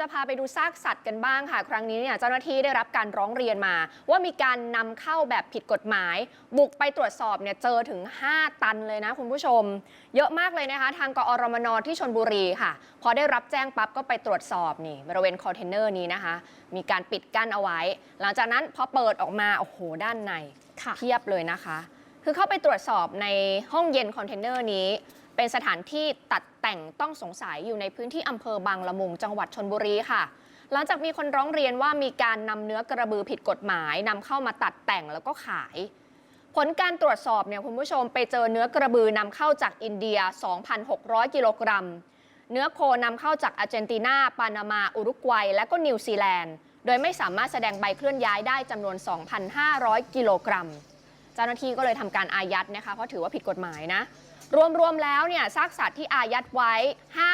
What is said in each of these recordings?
จะพาไปดูซากสัตว์กันบ้างค่ะ ครั้งนี้เนี่ยเจ้าหน้าที่ได้รับการร้องเรียนมา ว่ามีการนำเข้าแบบผิดกฎหมาย บุกไปตรวจสอบเนี่ยเจอถึง 5 ตันเลยนะคุณผู้ชม เยอะมากเลยนะคะ ทางกอรมนที่ชนบุรีค่ะ พอได้รับแจ้งปั๊บก็ไปตรวจสอบนี่บริเวณคอนเทนเนอร์นี้นะคะ มีการปิดกั้นเอาไว้ หลังจากนั้นพอเปิดออกมาโอ้โหด้านในค่ะเทียบเลยนะคะ คือเข้าไปตรวจสอบในห้องเย็นคอนเทนเนอร์นี้ เป็นสถานที่ตัดแต่งต้องสงสัยอยู่ในพื้นที่อำเภอบางละมุงจังหวัดชนบุรีค่ะ หลังจากมีคนร้องเรียนว่ามีการนำเนื้อกระบือผิดกฎหมายนำเข้ามาตัดแต่งแล้วก็ขาย ผลการตรวจสอบเนี่ยคุณผู้ชมไปเจอเนื้อกระบือนำเข้าจากอินเดีย 2,600 กิโลกรัม เนื้อโคนำเข้าจากอาร์เจนตินา ปานามา อุรุกวัย และก็นิวซีแลนด์ โดยไม่สามารถแสดงใบเคลื่อนย้ายได้จำนวน 2,500 กิโลกรัม เจ้าหน้าที่ก็เลยทำการอายัดนะคะเพราะถือว่าผิดกฎหมายนะ รวมๆแล้วเนี่ยซากสัตว์ที่อายัดไว้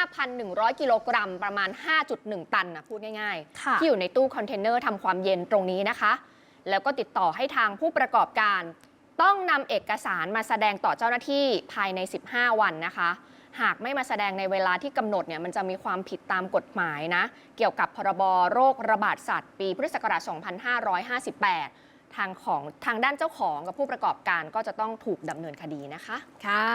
5,100 กิโลกรัม ประมาณ 5.1 ตันนะพูดง่ายค่ะๆที่อยู่ในตู้คอนเทนเนอร์ทำความเย็นตรงนี้นะคะ แล้วก็ติดต่อให้ทางผู้ประกอบการ ต้องนำเอกสารมาแสดงต่อเจ้าหน้าที่ภายใน 15 วันนะคะหากไม่มาแสดงในเวลาที่กำหนดเนี่ยมันจะมีความผิดตามกฎหมายนะ เกี่ยวกับพรบโรคระบาดสัตว์ ปีพุทธศักราช 2558 ทางของทางด้านเจ้าของกับผู้ประกอบการก็จะต้องถูกดำเนินคดีนะคะ ค่ะ